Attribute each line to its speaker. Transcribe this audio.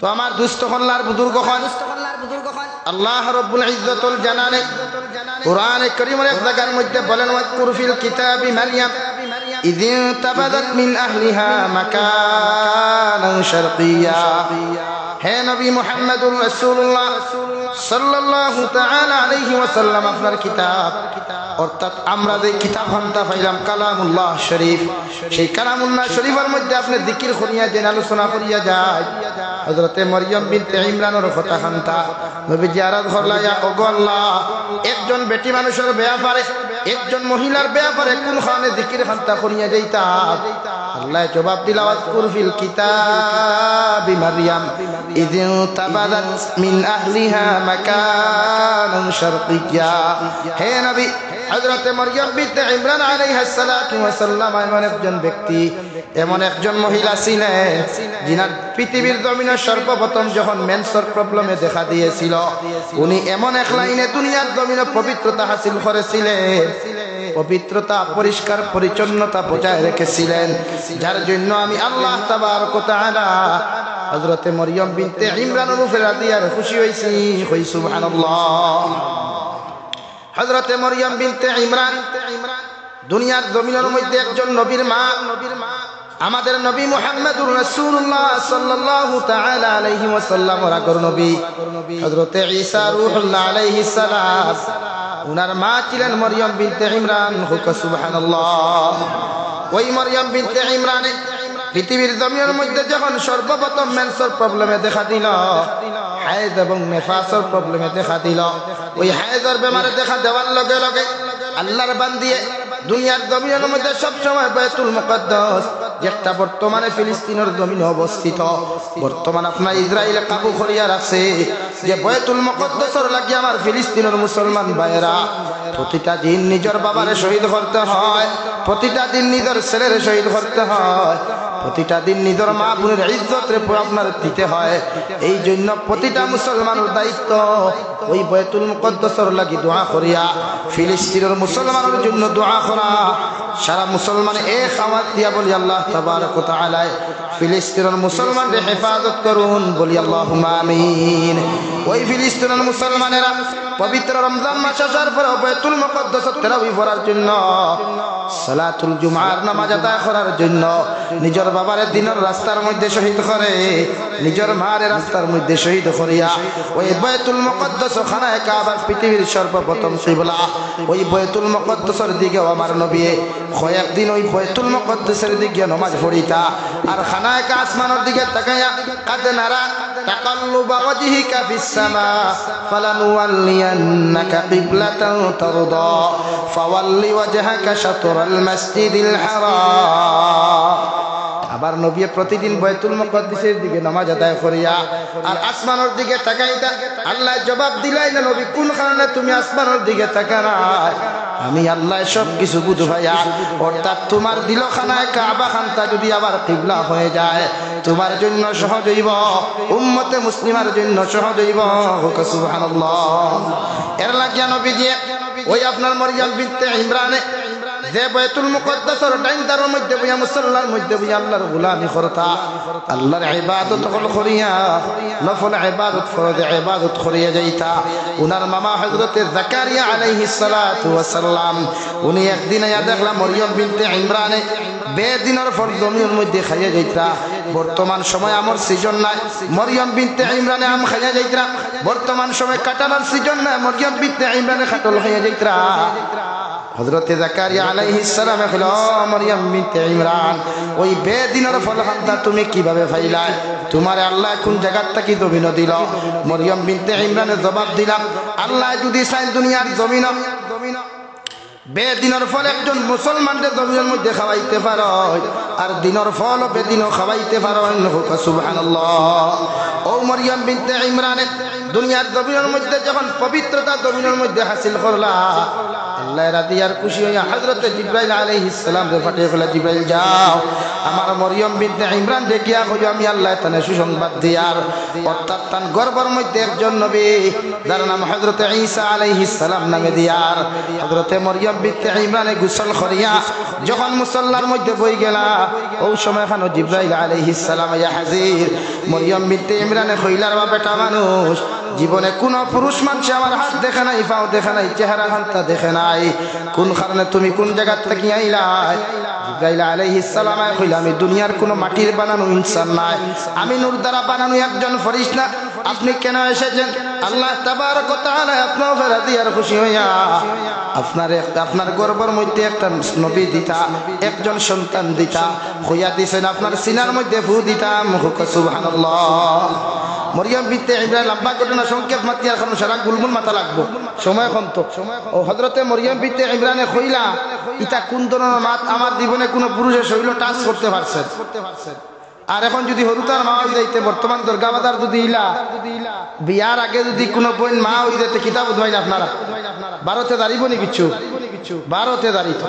Speaker 1: তো আমার দুস্থ কল্লার বুজুর্গ হন আল্লাহ রব্বুল ইজ্জতুল জানানে কোরআনে কারীমের এক জায়গার মধ্যে বলেন ওয়াকুর ফিল কিতাবি মারইয়াম إذ انتبذت من أهلها مكانا شرقيا হে নবী মুহাম্মদুর রাসূলুল্লাহ সাল্লাল্লাহু তাআলা আলাইহি ওয়াসাল্লাম আপনার কিতাব অর্থাৎ আমরা যে কিতাব হান্তা পাইলাম কালামুল্লাহ শরীফ সেই কালামুল্লাহ শরীফের মধ্যে আপনি জিকির করিয়া দেন আলোচনা করিয়া যায় হজরতে মরিয়ম বিনতে ইমরানোর কথা খান্তা। নবী জিয়ারত হরলাইয়া ওগল্লা একজন বেটি মানুষের ব্যাপারে, একজন মহিলার ব্যাপারে কোন খানে জিকির খান্তা করিয়া যাইতা। আল্লাহ জবাব দিলাওয়াত কুরফিল কিতাব মারিয়াম ইদিন তাবাদাত মিন আহলিহা মাকানান শারকিয়া। হে নবী হযরত মরিয়ম বিনতে ইমরান আলাইহিস সালাতু ওয়াস সালাম এমন একজন ব্যক্তি, এমন একজন মহিলা ছিলেন যিনার পৃথিবীর জমিনে সর্বপ্রথম যখন মেন্সর প্রবলেমে দেখা দিয়েছিল, উনি এমন এক লাইনে দুনিয়ার জমিনে পবিত্রতা হাসিল করেছিলেন, পবিত্রতা, পরিষ্কার, পরিচ্ছন্নতা বজায় রেখেছিলেন। যার জন্য আমি আল্লাহ তাবারক ওয়া তাআলা হযরতে মরিয়ম বিনতে ইমরান রূপে রাদিয়ার খুশি হইছি। কই সুবহানাল্লাহ। হযরতে মরিয়ম বিনতে ইমরান, দুনিয়ার জমিনের মধ্যে একজন নবীর মা নবীর মা আমাদের নবী মুহাম্মদুর রাসূলুল্লাহ সাল্লাল্লাহু তাআলা আলাইহি ওয়াসাল্লাম আগর নবী। হযরতে ঈসা রূহুল্লাহ আলাইহিস সালাম, উনার মা ছিলেন মরিয়ম বিনতে ইমরান। হুক, সুবহানাল্লাহ। ওই মরিয়ম বিনতে ইমরানে পৃথিবীর জমিনের মধ্যে যখন সর্বপ্রথম মেন্সর প্রবলেমে দেখা দিল, হায়দ এবং নেফাসর প্রবলেমে দেখা দিল ওই হায়দর বেমারে দেখা দেওয়ার লগে লগে আল্লাহর বান্দিয়ে দুনিয়ার জমিনের মধ্যে সবসময় বয়তুল মুকদ্দাস, যেটা বর্তমানে ফিলিস্তিনের জমিনে অবস্থিত। বর্তমান আপনার ইসরায়েলে কাবু করিয়া রাখছে যে বয়তুল মুকদ্দাসর লাগি আমার ফিলিস্তিনের মুসলমান ভাইয়েরা, প্রতিটা দিন নিজের বাবারে শহীদ করতে হয়, প্রতিটা দিন নিজের ছেলের শহীদ করতে হয় প্রতিটা দিন নিজের মা বোনের ইজ্জত আপনার দিতে হয়। এই জন্য প্রতিটা মুসলমানের দায়িত্ব ওই বয়তুল মুকদ্দাসর লাগি দোয়া করিয়া, ফিলিস্তিনের মুসলমানের জন্য দোয়া করা। সারা মুসলমান এক আওয়াজ দিয়া বলি, আল্লাহ তাবারক ওয়া তাআলা ফিলিস্তিনের মুসলমানদের হেফাজত করুন। বলি, আল্লাহুম্মা আমিন। ওই ফিলিস্তিনের মুসলমানেরা পবিত্র রমজান মাস আসার পরে বেতুল মুকদ্দাস তেরাবি পড়ার জন্য, সালাতুল জুমার নামাজ আদায় করার জন্য নিজের বাবার দিনের রাস্তার মধ্যে শহীদ করে, নিজের মায়ের রাস্তার মধ্যে শহীদ করিয়া ওই বেতুল মুকদ্দাস খানায় কাবা পৃথিবীর সর্বপ্রথম শিবলা ওই বেতুল মুকদ্দাসের দিকে আমার নবী, কয়েকদিন ওই বেতুল মুকদ্দাসের দিকে নামাজ পড়িতা, আর খানায় কা আসমানের দিকে তাকাইয়া, কাদে নারা তাকাল্লু বাওয়াজিহিকা বিসসামা ফালানু ফালানুয়াল্লিয়া فلنولينك قبلة ترضى. فول وجهك شطر المسجد الحرام. আবার নবী প্রতিদিন বয়তুল মুকদ্দিসের দিকে নামাজ আদায় করিয়া আর আসমানের দিকে তাকাইতা আল্লাহ জবাব দিলাই না, নবী কোন কারণে তুমি আসমানের দিকে তাকানাই আমি আল্লাহ সব কিছু বুঝ ভাইয়া অর্থাৎ তোমার দিল খানায় কাবা খানটা যদি আবার কিবলা হয়ে যায়, তোমার জন্য সহজ হইব, উম্মতে মুসলিমার জন্য সহজ হইব। সুবহানাল্লাহ। এর লাগিয়া নবী দিয়ে ওই আপনার মরিয়াম বিনতে ইমরানে যে বয়তুল মুকদ্দাসের ডাইনদার মধ্যে বইয়া মুসল্লার মধ্যে বইয়া আল্লাহর গোলামি করতা। আল্লাহর ইবাদত হল করিয়া, নফল ইবাদত ফরজ ইবাদত করিয়া যাইতা। উনার মামা হযরতে জাকারিয়া আলাইহিস সালাতু ওয়াস সালাম উনি একদিন আয়া দেখলাম মরিয়ম বিনতে ইমরানে বেদিনের পর জমির মধ্যে খাইয়া যাইতা। বর্তমান সময় আমার সিজন নাই, মরিয়ম বিনতে ইমরানে আম খাইয়া যাইতা। বর্তমান সময় কাটানোর সিজন নাই, মরিয়ম বিনতে ইমরানে খাটল খাইয়া যাইতা। হজরতে জাকারিয়া আলাইহিস সালাম হলো মরিয়ম বিনতে ইমরান, ওই বেদিনের ফলহান্তা তুমি কীভাবে ফাইলা তোমার আল্লাহ কোন জায়গার থেকে জমিন দিল? মরিয়ম বিনতে ইমরানের জবাব দিলাম, আল্লাহ যদি চাই দুনিয়ার জমিন জমিন বেদিনের ফল একজন মুসলমানদের জমিনের মধ্যে খাওয়াইতে পারো। আর দিনের ফল বেদিনও খাওয়াইতে পারো। ও মরিয়ম বিনতে ইমরানে, দুনিয়ার দবিনের মধ্যে যখন পবিত্রতা দবিনের মধ্যে হাসিল করলা, আল্লাহ রাদিয়ার খুশি হইয়া হজরত জিব্রাইল আলাইহিস সালাম রে পাঠিয়ে ফেলা যাও। আমার মরিয়ম বিদ্যে ইমরান দেখিয়া কই আমি আল্লাহ তানে সুসংবাদ দিয়ার। অর্থাৎ তান গর্বর মধ্যে একজন নবী, যার নাম হজরত ঈসা আলাইহিস সালাম নামে দিয়ার। হজরতে মরিয়ম বিদ্যে ইমরানে গোসল করিয়া যখন মুসল্লার মধ্যে বই গেলা ওই সময় খানো জিব্রাইল আলাইহিস সালাম ইয়া হাজির। মরিয়ম বিদ্যে ইমরানে কইলার বা বেটা মানুষ। জীবনে কোন পুরুষ মানুষ আমার হাত দেখে নাই, পাও দেখে নাই চেহারা খান্তা দেখে নাই। কোন কারণে তুমি কোন জায়গা থেকে আইলাই? কোনো বানানো নাই। বানানো একজন আপনি আপনার দিয়ার খুশি গর্বের মধ্যে একটা নবী দিতা, একজন সন্তান দিতা, হইয়া দিছেন আপনার সিনার মধ্যে ফু দিতাম হুক সুবহানাল্লাহ। মরিয়াম বিতে ইব্রাহিম লম্বা ঘটনা সংক্ষেপ মাতিয়ার কারণ সারা গুলমুল মাথা লাগবো। সময় কম তো। ও হজরতে মরিয়াম বিতে ইমরানে কইলা ইটা কোন ধরনের মাত আমার জীবনে কোনো পুরুষের শৈল টাচ করতে পারছেন? আর এখন যদি হরুতার মা হয়ে যাইতে, বর্তমান দুর্গাবাদার যদি ইলা, বিয়ার আগে যদি কোনো বোন মা হয়ে যেতে কিতাব উদ্ভাই আপনারা? বারোতে দাঁড়িব নি কিছু? বারোতে দাঁড়িত।